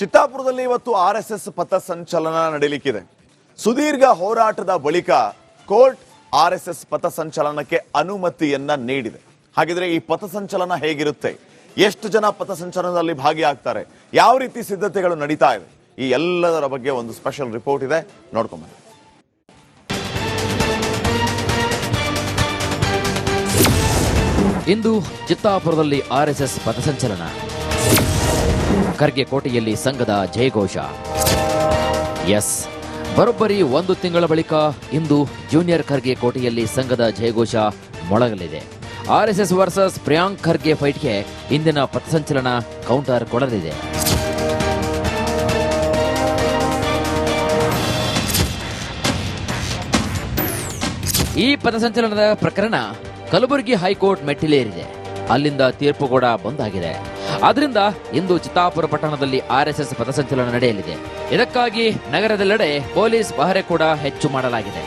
ಚಿತ್ತಾಪುರದಲ್ಲಿ ಇವತ್ತು R S S ಪಥಸಂಚಲನ ನಡೀಲಿಕ್ಕಿದೆ. ಸುದೀರ್ಘ ಹೋರಾಟದ ಬಳಿಕ ಕೋರ್ಟ್ ಆರ್ ಎಸ್ ಎಸ್ ಪಥಸಂಚಲನಕ್ಕೆ ಅನುಮತಿಯನ್ನ ನೀಡಿದೆ. ಹಾಗಿದ್ರೆ ಈ ಪಥಸಂಚಲನ ಹೇಗಿರುತ್ತೆ? ಎಷ್ಟು ಜನ ಪಥಸಂಚಲನದಲ್ಲಿ ಭಾಗಿಯಾಗ್ತಾರೆ? ಯಾವ ರೀತಿ ಸಿದ್ಧತೆಗಳು ನಡೀತಾ ಇವೆ ಈ ಎಲ್ಲದರ ಬಗ್ಗೆ ಒಂದು ಸ್ಪೆಷಲ್ ರಿಪೋರ್ಟ್ ಇದೆ. ನೋಡ್ಕೊಂಬನ್ನಿ ಇಂದು ಚಿತ್ತಾಪುರದಲ್ಲಿ ಆರ್ ಎಸ್ ಎಸ್ ಪಥಸಂಚಲನ ಖರ್ಗೆ ಕೋಟೆಯಲ್ಲಿ ಸಂಘದ ಜಯಘೋಷ. ಎಸ್. ಬರೋಬ್ಬರಿ ಒಂದು ತಿಂಗಳ ಬಳಿಕ ಇಂದು ಜೂನಿಯರ್ ಖರ್ಗೆ ಕೋಟೆಯಲ್ಲಿ ಸಂಘದ ಜಯಘೋಷ ಮೊಳಗಲಿದೆ. ಆರ್ಎಸ್ಎಸ್ ವರ್ಸಸ್ ಪ್ರಿಯಾಂಕ್ ಖರ್ಗೆ ಫೈಟ್ಗೆ ಇಂದಿನ ಪಥಸಂಚಲನ ಕೌಂಟರ್ ಕೊಡಲಿದೆ. ಈ ಪಥಸಂಚಲನದ ಪ್ರಕರಣ ಕಲಬುರಗಿ ಹೈಕೋರ್ಟ್ ಮೆಟ್ಟಿಲೇರಿದೆ. ಅಲ್ಲಿಂದ ತೀರ್ಪು ಕೂಡ ಬಂದಾಗಿದೆ. ಆದ್ರಿಂದ ಇಂದು ಚಿತ್ತಾಪುರ ಪಟ್ಟಣದಲ್ಲಿ ಆರ್ಎಸ್ಎಸ್ ಪಥಸಂಚಲನ ನಡೆಯಲಿದೆ. ಇದಕ್ಕಾಗಿ ನಗರದೆಲ್ಲೆಡೆ ಪೊಲೀಸ್ ಬಹರೆ ಕೂಡ ಹೆಚ್ಚು ಮಾಡಲಾಗಿದೆ.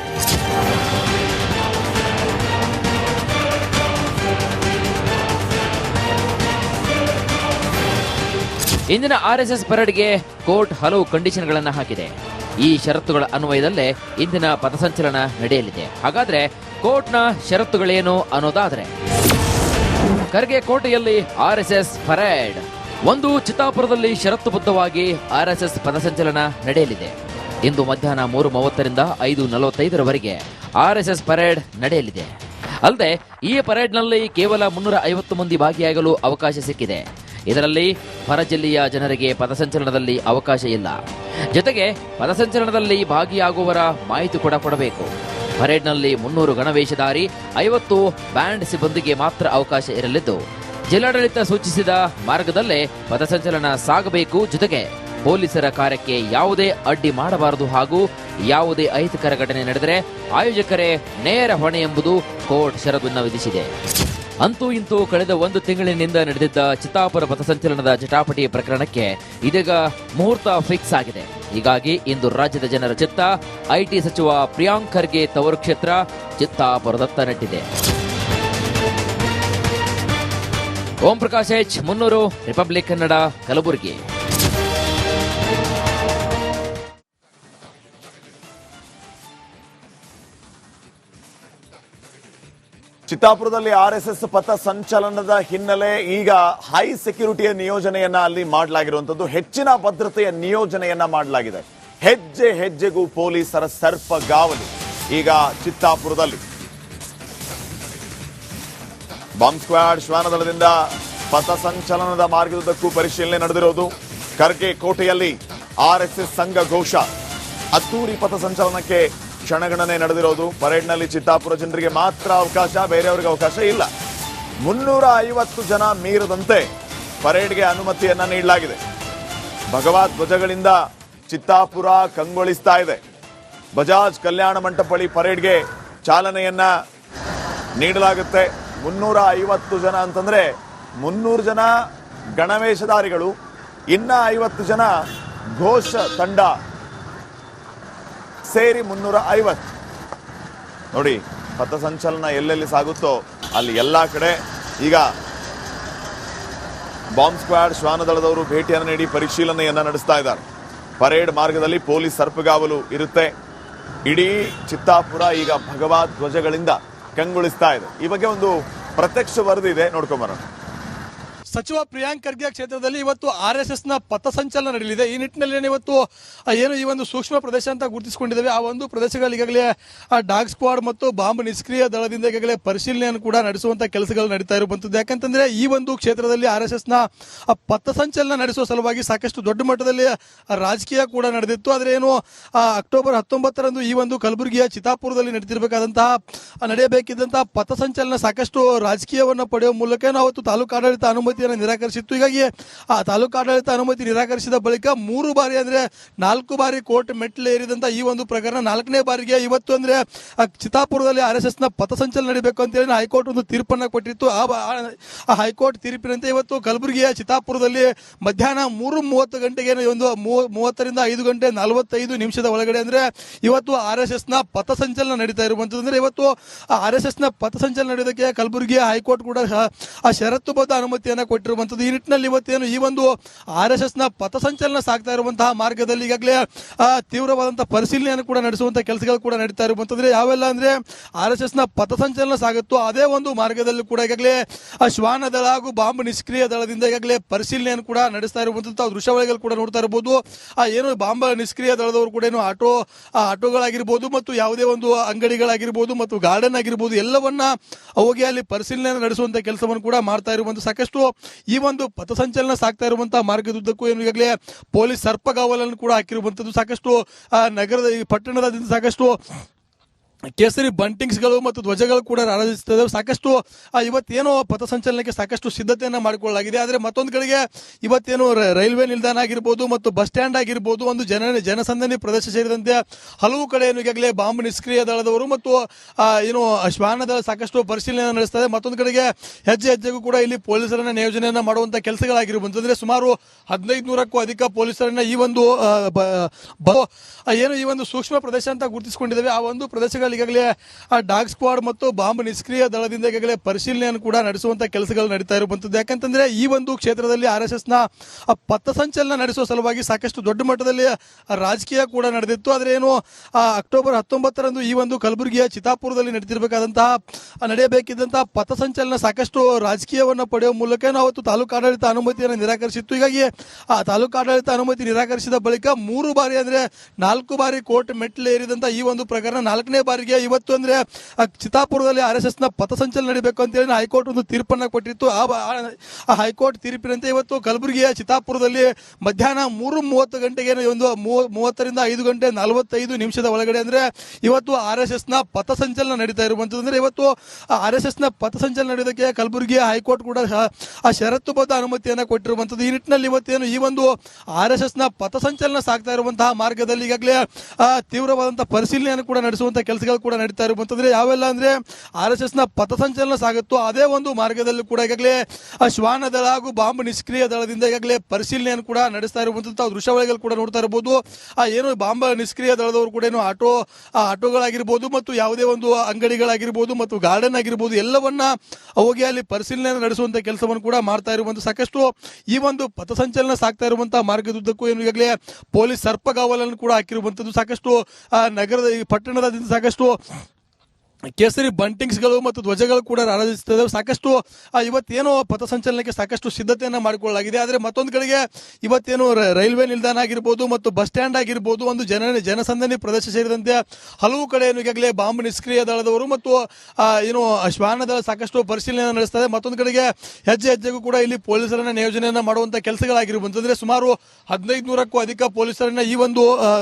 ಇಂದಿನ ಆರ್ಎಸ್ಎಸ್ ಪರೇಡ್ಗೆ ಕೋರ್ಟ್ ಹಲವು ಕಂಡೀಷನ್ಗಳನ್ನು ಹಾಕಿದೆ. ಈ ಷರತ್ತುಗಳ ಅನ್ವಯದಲ್ಲೇ ಇಂದಿನ ಪಥಸಂಚಲನ ನಡೆಯಲಿದೆ. ಹಾಗಾದ್ರೆ ಕೋರ್ಟ್ನ ಷರತ್ತುಗಳೇನು ಅನ್ನೋದಾದ್ರೆ ಖರ್ಗೆ ಕೋಟೆಯಲ್ಲಿ ಆರ್ಎಸ್ಎಸ್ ಪರೇಡ್. ಒಂದು ಚಿತ್ತಾಪುರದಲ್ಲಿ ಷರತ್ತುಬದ್ಧವಾಗಿ ಆರ್ಎಸ್ಎಸ್ ಪಥಸಂಚಲನ ನಡೆಯಲಿದೆ. ಇಂದು ಮಧ್ಯಾಹ್ನ ಮೂರು ಮೂವತ್ತರಿಂದ ಐದು ನಲವತ್ತೈದರವರೆಗೆ ಆರ್ಎಸ್ಎಸ್ ಪರೇಡ್ ನಡೆಯಲಿದೆ. ಅಲ್ಲದೆ, ಈ ಪರೇಡ್ನಲ್ಲಿ ಕೇವಲ ಮುನ್ನೂರ ಐವತ್ತು ಮಂದಿ ಭಾಗಿಯಾಗಲು ಅವಕಾಶ ಸಿಕ್ಕಿದೆ. ಇದರಲ್ಲಿ ಹೊರ ಜಿಲ್ಲೆಯ ಜನರಿಗೆ ಪಥಸಂಚಲನದಲ್ಲಿ ಅವಕಾಶ ಇಲ್ಲ. ಜೊತೆಗೆ, ಪಥಸಂಚಲನದಲ್ಲಿ ಭಾಗಿಯಾಗುವವರ ಮಾಹಿತಿ ಕೂಡ ಕೊಡಬೇಕು. ಪರೇಡ್ನಲ್ಲಿ ಮುನ್ನೂರು ಗಣವೇಷಧಾರಿ ಐವತ್ತು ಬ್ಯಾಂಡ್ ಸಿಬ್ಬಂದಿಗೆ ಮಾತ್ರ ಅವಕಾಶ ಇರಲಿದ್ದು, ಜಿಲ್ಲಾಡಳಿತ ಸೂಚಿಸಿದ ಮಾರ್ಗದಲ್ಲೇ ಪಥಸಂಚಲನ ಸಾಗಬೇಕು ಜೊತೆಗೆ ಪೊಲೀಸರ ಕಾರ್ಯಕ್ಕೆ ಯಾವುದೇ ಅಡ್ಡಿ ಮಾಡಬಾರದು ಹಾಗೂ ಯಾವುದೇ ಅಹಿತಕರ ಘಟನೆ ನಡೆದರೆ ಆಯೋಜಕರೇ ನೇರ ಹೊಣೆ ಎಂಬುದು ಕೋರ್ಟ್ ಷರತ್ತನ್ನು ವಿಧಿಸಿದೆ. ಅಂತೂ ಇಂತೂ ಕಳೆದ ಒಂದು ತಿಂಗಳಿನಿಂದ ನಡೆದಿದ್ದ ಚಿತ್ತಾಪುರ ಪಥಸಂಚಲನದ ಜಟಾಪಟಿ ಪ್ರಕರಣಕ್ಕೆ ಇದೀಗ ಮುಹೂರ್ತ ಫಿಕ್ಸ್ ಆಗಿದೆ. ಹೀಗಾಗಿ ಇಂದು ರಾಜ್ಯದ ಜನರ ಚಿತ್ತ, ಐಟಿ ಸಚಿವ ಪ್ರಿಯಾಂಕ್ ಖರ್ಗೆ ತವರು ಕ್ಷೇತ್ರ ಚಿತ್ತಾಪುರದತ್ತ ನೆಟ್ಟಿದೆ. Om Prakash H Munnur, republic Kannada, Kalaburagi. ಚಿತ್ತಾಪುರದಲ್ಲಿ R S ಪಥ ಸಂಚಲನದ ಹಿನ್ನೆಲೆ ಈಗ ಹೈ ಸೆಕ್ಯೂರಿಟಿಯ ನಿಯೋಜನೆಯನ್ನ ಅಲ್ಲಿ ಮಾಡಲಾಗಿರುವಂತದ್ದು ಹೆಚ್ಚಿನ ಭದ್ರತೆಯ ನಿಯೋಜನೆಯನ್ನ ಮಾಡಲಾಗಿದೆ. ಹೆಜ್ಜೆ ಹೆಜ್ಜೆಗೂ ಪೊಲೀಸರ ಸರ್ಪಗಾವಲು ಈಗ ಚಿತ್ತಾಪುರದಲ್ಲಿ. ಬಾಂಬ್ ಸ್ಕ್ವಾಡ್ ಶ್ವಾನದಳದಿಂದ ಪಥ ಸಂಚಲನದ ಮಾರ್ಗದುದ್ದಕ್ಕೂ ಪರಿಶೀಲನೆ ನಡೆದಿರೋದು. ಕರ್ಗೆ ಕೋಟೆಯಲ್ಲಿ ಆರ್ ಎಸ್ ಎಸ್ ಸಂಘ ಘೋಷ ಅದ್ದೂರಿ ಪಥಸಂಚಲನಕ್ಕೆ ಕ್ಷಣಗಣನೆ ನಡೆದಿರೋದು. ಪರೇಡ್ನಲ್ಲಿ ಚಿತ್ತಾಪುರ ಜನರಿಗೆ ಮಾತ್ರ ಅವಕಾಶ, ಬೇರೆಯವರಿಗೆ ಅವಕಾಶ ಇಲ್ಲ. ಮುನ್ನೂರ ಐವತ್ತು ಜನ ಮೀರದಂತೆ ಪರೇಡ್ಗೆ ಅನುಮತಿಯನ್ನ ನೀಡಲಾಗಿದೆ. ಭಗವಾ ಧ್ವಜಗಳಿಂದ ಚಿತ್ತಾಪುರ ಕಂಗೊಳಿಸ್ತಾ ಇದೆ. ಬಜಾಜ್ ಕಲ್ಯಾಣ ಮಂಟಪಳಿ ಪರೇಡ್ಗೆ ಚಾಲನೆಯನ್ನ ನೀಡಲಾಗುತ್ತೆ. ಮುನ್ನೂರ ಐವತ್ತು ಜನ ಅಂತಂದ್ರೆ ಮುನ್ನೂರು ಜನ ಗಣವೇಷಧಾರಿಗಳು, ಇನ್ನ ಐವತ್ತು ಜನ ಘೋಷ ತಂಡ ಸೇರಿ ಮುನ್ನೂರ ಐವತ್ತು. ನೋಡಿ ಪಥಸಂಚಲನ ಎಲ್ಲೆಲ್ಲಿ ಸಾಗುತ್ತೋ ಅಲ್ಲಿ ಎಲ್ಲ ಕಡೆ ಈಗ ಬಾಂಬ್ ಸ್ಕ್ವಾಡ್, ಶ್ವಾನದಳದವರು ಭೇಟಿಯನ್ನು ನೀಡಿ ಪರಿಶೀಲನೆಯನ್ನು ನಡೆಸ್ತಾ ಇದ್ದಾರೆ. ಪರೇಡ್ ಮಾರ್ಗದಲ್ಲಿ ಪೊಲೀಸ್ ಸರ್ಪುಗಾವಲು ಇರುತ್ತೆ. ಇಡೀ ಚಿತ್ತಾಪುರ ಈಗ ಭಗವತ್ ಧ್ವಜಗಳಿಂದ ಕಂಗೊಳಿಸ್ತಾ ಇದೆ. ಈ ಬಗ್ಗೆ ಒಂದು ಪ್ರತ್ಯಕ್ಷ ವರದಿ ಇದೆ ನೋಡ್ಕೊಂಬರೋಣ ಸಚಿವ ಪ್ರಿಯಾಂಕ್ ಖರ್ಗೆ ಕ್ಷೇತ್ರದಲ್ಲಿ ಇವತ್ತು ಆರ್ ಎಸ್ ಎಸ್ನ ಪಥಸಂಚಲನ ನಡೆಯಲಿದೆ. ಈ ನಿಟ್ಟಿನಲ್ಲಿ ಇವತ್ತು ಏನು ಈ ಒಂದು ಸೂಕ್ಷ್ಮ ಪ್ರದೇಶ ಅಂತ ಗುರುತಿಸಿಕೊಂಡಿದ್ದೇವೆ. ಆ ಒಂದು ಪ್ರದೇಶಗಳಲ್ಲಿ ಈಗಾಗಲೇ ಡಾಗ್ ಸ್ಕ್ವಾಡ್ ಮತ್ತು ಬಾಂಬ್ ನಿಷ್ಕ್ರಿಯ ದಳದಿಂದ ಈಗಾಗಲೇ ಪರಿಶೀಲನೆಯನ್ನು ಕೂಡ ನಡೆಸುವಂಥ ಕೆಲಸಗಳು ನಡೀತಾ ಇರುವಂಥದ್ದು ಯಾಕಂತಂದ್ರೆ ಈ ಒಂದು ಕ್ಷೇತ್ರದಲ್ಲಿ ಆರ್ ಎಸ್ ಎಸ್ನ ಪಥಸಂಚಲನ ನಡೆಸುವ ಸಲುವಾಗಿ ಸಾಕಷ್ಟು ದೊಡ್ಡ ಮಟ್ಟದಲ್ಲಿ ರಾಜಕೀಯ ಕೂಡ ನಡೆದಿತ್ತು. ಆದ್ರೆ ಏನು ಅಕ್ಟೋಬರ್ ಹತ್ತೊಂಬತ್ತರಂದು ಈ ಒಂದು ಕಲಬುರಗಿಯ ಚಿತಾಪುರದಲ್ಲಿ ನಡೆದಿರಬೇಕಾದಂತಹ ನಡೆಯಬೇಕಿದ್ದಂತಹ ಪಥಸಂಚಲನ ಸಾಕಷ್ಟು ರಾಜಕೀಯವನ್ನು ಪಡೆಯುವ ಮೂಲಕ ತಾಲೂಕು ಆಡಳಿತ ಅನುಮತಿಯನ್ನು ನಿರಾಕರಿಸಿತ್ತು. ಹೀಗಾಗಿ ಆ ತಾಲೂಕು ಆಡಳಿತ ಅನುಮತಿ ನಿರಾಕರಿಸಿದ ಬಳಿಕ ಮೂರು ಬಾರಿ ಅಂದ್ರೆ ನಾಲ್ಕು ಬಾರಿ ಕೋರ್ಟ್ ಮೆಟ್ಟಿಲೇರಿದಂತ ಈ ಒಂದು ಪ್ರಕರಣ. ನಾಲ್ಕನೇ ಬಾರಿಗೆ ಇವತ್ತು ಅಂದ್ರೆ ಚಿತ್ತಾಪುರದಲ್ಲಿ ಆರ್ ಎಸ್ ಎಸ್ನ ಪಥಸಂಚಲನ ನಡೀಬೇಕು ಅಂತ ಹೇಳಿ ಹೈಕೋರ್ಟ್ ಒಂದು ತೀರ್ಪನ್ನ ಕೊಟ್ಟಿತ್ತು. ಆ ಹೈಕೋರ್ಟ್ ತೀರ್ಪಿನಂತೆ ಇವತ್ತು ಕಲಬುರಗಿಯ ಚಿತ್ತಾಪುರದಲ್ಲಿ ಮಧ್ಯಾಹ್ನ ಮೂರು ಮೂವತ್ತು ಗಂಟೆಗೆ ಒಂದು ಮೂವ- ಮೂವತ್ತರಿಂದ ಐದು ಗಂಟೆ ನಲವತ್ತೈದು ನಿಮಿಷದ ಒಳಗಡೆ ಅಂದ್ರೆ ಇವತ್ತು ಆರ್ ಎಸ್ ಎಸ್ನ ಪಥಸಂಚಲನ ನಡೀತಾ ಇರುವಂಥದ್ದು ಅಂದ್ರೆ ಇವತ್ತು ಆರ್ ಎಸ್ ಎಸ್ನ ಪಥಸಂಚಲನ ನಡೆಯೋದಕ್ಕೆ ಕಲಬುರಗಿಯ ಹೈಕೋರ್ಟ್ ಕೂಡ ಆ ಷರತ್ತುಬದ್ಧ ಅನುಮತಿಯನ್ನ ಕೊಟ್ಟಿರುವಂತದ್ದು ಈ ನಿಟ್ಟಿನಲ್ಲಿ ಇವತ್ತೇನು ಈ ಒಂದು ಆರ್ ಎಸ್ ಎಸ್ನ ಪಥಸಂಚಲನ ಸಾಗ್ತಾ ಇರುವಂತಹ ಮಾರ್ಗದಲ್ಲಿ ಈಗಾಗಲೇ ಆ, ತೀವ್ರವಾದಂತಹ ಪರಿಶೀಲನೆಯನ್ನು ಕೂಡ ನಡೆಸುವಂತಹ ಕೆಲಸಗಳು ಕೂಡ ನಡೀತಾ ಇರುವಂತಂದ್ರೆ ಯಾವೆಲ್ಲ ಅಂದ್ರೆ ಆರ್ ಎಸ್ ಎಸ್ನ ಪಥಸಂಚಲನ ಸಾಗುತ್ತೋ ಅದೇ ಒಂದು ಮಾರ್ಗದಲ್ಲಿ ಕೂಡ ಈಗಾಗಲೇ ಶ್ವಾನ ದಳ ಹಾಗೂ ಬಾಂಬ್ ನಿಷ್ಕ್ರಿಯ ದಳದಿಂದ ಈಗಾಗಲೇ ಪರಿಶೀಲನೆಯನ್ನು ಕೂಡ ನಡೆಸ್ತಾ ಇರುವಂತಹ ದೃಶ್ಯಾವಳಿಗಳು ಕೂಡ ನೋಡ್ತಾ ಇರಬಹುದು ಆ ಏನು ಬಾಂಬ್ ನಿಷ್ಕ್ರಿಯ ದಳದವರು ಕೂಡ ಏನು ಆಟೋ ಆಟೋಗಳಾಗಿರ್ಬೋದು ಮತ್ತು ಯಾವುದೇ ಒಂದು ಅಂಗಡಿಗಳಾಗಿರ್ಬೋದು ಮತ್ತು ಗಾರ್ಡನ್ ಆಗಿರ್ಬೋದು ಎಲ್ಲವನ್ನ ಹೋಗಿ ಅಲ್ಲಿ ಪರಿಶೀಲನೆ ನಡೆಸುವಂತ ಕೆಲಸವನ್ನು ಕೂಡ ಮಾಡ್ತಾ ಇರುವಂತ ಸಾಕಷ್ಟು ಈ ಒಂದು ಪಥಸಂಚಲನ ಸಾಕ್ತಾ ಇರುವಂತಹ ಮಾರ್ಗದುದ್ದಕ್ಕೂ ಏನು ಈಗಾಗಲೇ ಪೊಲೀಸ್ ಸರ್ಪಗಾವಲನ್ನು ಕೂಡ ಹಾಕಿರುವಂತದ್ದು ಸಾಕಷ್ಟು ನಗರದ, ಈ ಪಟ್ಟಣದಾದ್ಯಂತ ಸಾಕಷ್ಟು ಕೇಸರಿ ಬಂಟಿಂಗ್ಸ್ಗಳು ಮತ್ತು ಧ್ವಜಗಳು ಕೂಡ ರಾರಾಜಿಸುತ್ತದೆ ಸಾಕಷ್ಟು ಇವತ್ತೇನು ಪಥಸಂಚಲನಕ್ಕೆ ಸಾಕಷ್ಟು ಸಿದ್ಧತೆಯನ್ನು ಮಾಡಿಕೊಳ್ಳಲಾಗಿದೆ. ಆದರೆ ಮತ್ತೊಂದು ಕಡೆಗೆ ಇವತ್ತೇನು ರೈಲ್ವೆ ನಿಲ್ದಾಣ ಆಗಿರ್ಬೋದು ಮತ್ತು ಬಸ್ ಸ್ಟ್ಯಾಂಡ್ ಆಗಿರ್ಬೋದು ಒಂದು ಜನ, ಜನಸಂದಣಿ ಪ್ರದೇಶ ಸೇರಿದಂತೆ ಹಲವು ಕಡೆ ಏನು ಈಗಾಗಲೇ ಬಾಂಬ್ ನಿಷ್ಕ್ರಿಯ ದಳದವರು ಮತ್ತು ಏನು ಶ್ವಾನ ದಳ ಸಾಕಷ್ಟು ಪರಿಶೀಲನೆ ನಡೆಸ್ತದೆ ಮತ್ತೊಂದು ಕಡೆಗೆ ಹೆಜ್ಜೆ ಹೆಜ್ಜೆಗೂ ಕೂಡ ಇಲ್ಲಿ ಪೊಲೀಸರನ್ನ ನಿಯೋಜನೆಯನ್ನು ಮಾಡುವಂತ ಕೆಲಸಗಳಾಗಿರ್ಬೋದು ಅಂದ್ರೆ ಸುಮಾರು ಹದಿನೈದು ನೂರಕ್ಕೂ ಅಧಿಕ ಪೊಲೀಸರನ್ನ ಈ ಒಂದು ಏನು ಈ ಒಂದು ಸೂಕ್ಷ್ಮ ಪ್ರದೇಶ ಅಂತ ಗುರುತಿಸಿಕೊಂಡಿದ್ದೇವೆ. ಆ ಒಂದು ಪ್ರದೇಶಗಳಲ್ಲಿ ಈಗಾಗಲೇ ಆ ಡಾಗ್ ಸ್ಕ್ವಾಡ್ ಮತ್ತು ಬಾಂಬ್ ನಿಷ್ಕ್ರಿಯ ದಳದಿಂದ ಈಗಾಗಲೇ ಪರಿಶೀಲನೆಯನ್ನು ಕೂಡ ನಡೆಸುವಂತಹ ಕೆಲಸಗಳು ನಡೀತಾ ಇರುವಂತದ್ದು. ಯಾಕಂತಂದ್ರೆ ಈ ಒಂದು ಕ್ಷೇತ್ರದಲ್ಲಿ ಆರ್ ಎಸ್ ಆ, ಪಥಸಂಚಲನ ನಡೆಸುವ ಸಲುವಾಗಿ ಸಾಕಷ್ಟು ದೊಡ್ಡ ಮಟ್ಟದಲ್ಲಿ ರಾಜಕೀಯ ಕೂಡ ನಡೆದಿತ್ತು. ಆದ್ರೆ ಏನು ಅಕ್ಟೋಬರ್ ಹತ್ತೊಂಬತ್ತರಂದು ಈ ಒಂದು ಕಲಬುರಗಿಯ ಚಿತಾಪುರದಲ್ಲಿ ನಡೆದಿರಬೇಕಾದಂತಹ ನಡೆಯಬೇಕಿದ್ದಂತಹ ಪಥಸಂಚಲನ ಸಾಕಷ್ಟು ರಾಜಕೀಯವನ್ನು ಪಡೆಯುವ ಮೂಲಕ ನಾವು ಅವತ್ತು ತಾಲೂಕು ಅನುಮತಿಯನ್ನು ನಿರಾಕರಿಸಿತ್ತು. ಹೀಗಾಗಿ ಆ ತಾಲೂಕು ಆಡಳಿತ ಅನುಮತಿ ನಿರಾಕರಿಸಿದ ಬಳಿಕ ಮೂರು ಬಾರಿ ಅಂದ್ರೆ ನಾಲ್ಕು ಬಾರಿ ಕೋರ್ಟ್ ಏರಿದಂತ ಈ ಒಂದು ಪ್ರಕರಣ ನಾಲ್ಕನೇ ಬಾರಿಗೆ ಇವತ್ತು ಅಂದ್ರೆ ಚಿತ್ತಾಪುರದಲ್ಲಿ ಆರ್ ಎಸ್ ಎಸ್ನ ಪಥಸಂಚಲನ ನಡೀಬೇಕು ಅಂತ ಹೇಳಿ ಹೈಕೋರ್ಟ್ ಒಂದು ತೀರ್ಪನ್ನ ಕೊಟ್ಟಿತ್ತು. ಆ ಹೈಕೋರ್ಟ್ ತೀರ್ಪಿನಂತೆ ಇವತ್ತು ಕಲಬುರಗಿಯ ಚಿತಾಪುರದಲ್ಲಿ ಮಧ್ಯಾಹ್ನ ಮೂರು ಮೂವತ್ತು ಗಂಟೆಗೆ ಒಂದು ಮೂವ- ಮೂವತ್ತರಿಂದ ಐದು ಗಂಟೆ ನಲವತ್ತೈದು ನಿಮಿಷದ ಒಳಗಡೆ ಅಂದ್ರೆ, ಇವತ್ತು ಆರ್ ಎಸ್ ಎಸ್ನ ಪಥಸಂಚಲನ ನಡೀತಾ ಇರುವಂತದ್ದು ಅಂದ್ರೆ ಇವತ್ತು ಆರ್ ಎಸ್ ಪಥಸಂಚಲನ ನಡೆಯೋದಕ್ಕೆ ಕಲಬುರಗಿಯ ಹೈಕೋರ್ಟ್ ಕೂಡ ಆ ಷರತ್ತುಬದ್ಧ ಅನುಮತಿಯನ್ನ ಕೊಟ್ಟಿರುವಂತದ್ದು ಈ ನಿಟ್ಟಿನಲ್ಲಿ ಇವತ್ತೇನು ಈ ಒಂದು ಆರ್ ಎಸ್ ಎಸ್ನ ಪಥಸಂಚಲನ ಸಾಗ್ತಾ ಇರುವಂತಹ ಮಾರ್ಗದಲ್ಲಿ ಈಗಾಗಲೇ ತೀವ್ರವಾದಂತಹ ಪರಿಶೀಲನೆಯನ್ನು ಕೂಡ ನಡೆಸುವಂತ ಕೆಲಸಗಳು ಕೂಡ ನಡೀತಾ ಇರುವಂತಂದ್ರೆ ಯಾವೆಲ್ಲ ಅಂದ್ರೆ ಆರ್ ಎಸ್ ಎಸ್ನ ಪಥಸಂಚಲನ ಸಾಗುತ್ತೋ ಅದೇ ಒಂದು ಮಾರ್ಗದಲ್ಲಿ ಕೂಡ ಈಗಾಗಲೇ ಶ್ವಾನ ದಳ ಹಾಗೂ ಬಾಂಬ್ ನಿಷ್ಕ್ರಿಯ ದಳದಿಂದ ಈಗಾಗಲೇ ಪರಿಶೀಲನೆಯನ್ನು ಕೂಡ ನಡೆಸ್ತಾ ಇರುವಂತಹ ದೃಶ್ಯಾವಳಿಗಳು ಕೂಡ ನೋಡ್ತಾ ಇರಬಹುದು ಆ, ಏನು ಬಾಂಬ್ ನಿಷ್ಕ್ರಿಯ ದಳದವರು ಕೂಡ ಏನು ಆಟೋ ಆಟೋಗಳಾಗಿರ್ಬೋದು ಮತ್ತು ಯಾವುದೇ ಒಂದು ಅಂಗಡಿಗಳಾಗಿರ್ಬೋದು ಮತ್ತು ಗಾರ್ಡನ್ ಆಗಿರ್ಬೋದು ಎಲ್ಲವನ್ನ ಹೋಗಿ ಅಲ್ಲಿ ಪರಿಶೀಲನೆ ನಡೆಸುವಂತ ಕೆಲಸವನ್ನು ಕೂಡ ಮಾಡ್ತಾ ಇರುವಂತ ಸಾಕಷ್ಟು ಈ ಒಂದು ಪಥಸಂಚಲನ ಸಾಗ್ತಾ ಇರುವಂತಹ ಮಾರ್ಗದುದ್ದಕ್ಕೂ ಏನು ಈಗಾಗಲೇ ಪೊಲೀಸ್ ಸರ್ಪಗಾವಲನ್ನು ಕೂಡ ಹಾಕಿರುವಂತದ್ದು ಸಾಕಷ್ಟು ನಗರದ ಪಟ್ಟಣದಿಂದ ಪಟ್ಟಣದಾದ್ಯಂತ ಸಾಕಷ್ಟು ಕೇಸರಿ ಬಂಟಿಂಗ್ಸ್ಗಳು ಮತ್ತು ಧ್ವಜಗಳು ಕೂಡ ರಾರಾಜಿಸುತ್ತದೆ ಸಾಕಷ್ಟು ಇವತ್ತೇನೋ ಪಥಸಂಚಲನಕ್ಕೆ ಸಾಕಷ್ಟು ಸಿದ್ಧತೆಯನ್ನು ಮಾಡಿಕೊಳ್ಳಲಾಗಿದೆ. ಆದರೆ ಮತ್ತೊಂದು ಕಡೆಗೆ ಇವತ್ತೇನು ರೈಲ್ವೆ ನಿಲ್ದಾಣ ಆಗಿರ್ಬೋದು ಮತ್ತು ಬಸ್ ಸ್ಟ್ಯಾಂಡ್ ಆಗಿರ್ಬೋದು ಒಂದು ಜನ, ಜನಸಂದಣಿ ಪ್ರದೇಶ ಸೇರಿದಂತೆ ಹಲವು ಕಡೆ ಏನು ಈಗಾಗಲೇ ಬಾಂಬ್ ನಿಷ್ಕ್ರಿಯ ದಳದವರು ಮತ್ತು ಏನು ಶ್ವಾನ ದಳ ಸಾಕಷ್ಟು ಪರಿಶೀಲನೆ ನಡೆಸ್ತದೆ. ಮತ್ತೊಂದು ಕಡೆಗೆ ಹೆಜ್ಜೆ ಹೆಜ್ಜೆಗೂ ಕೂಡ ಇಲ್ಲಿ ಪೊಲೀಸರನ್ನ ನಿಯೋಜನೆಯನ್ನು ಮಾಡುವಂಥ ಕೆಲಸಗಳಾಗಿರ್ಬೋದು ಅಂದರೆ ಸುಮಾರು ಹದಿನೈದು ನೂರಕ್ಕೂ ಅಧಿಕ ಪೊಲೀಸರನ್ನ ಈ ಒಂದು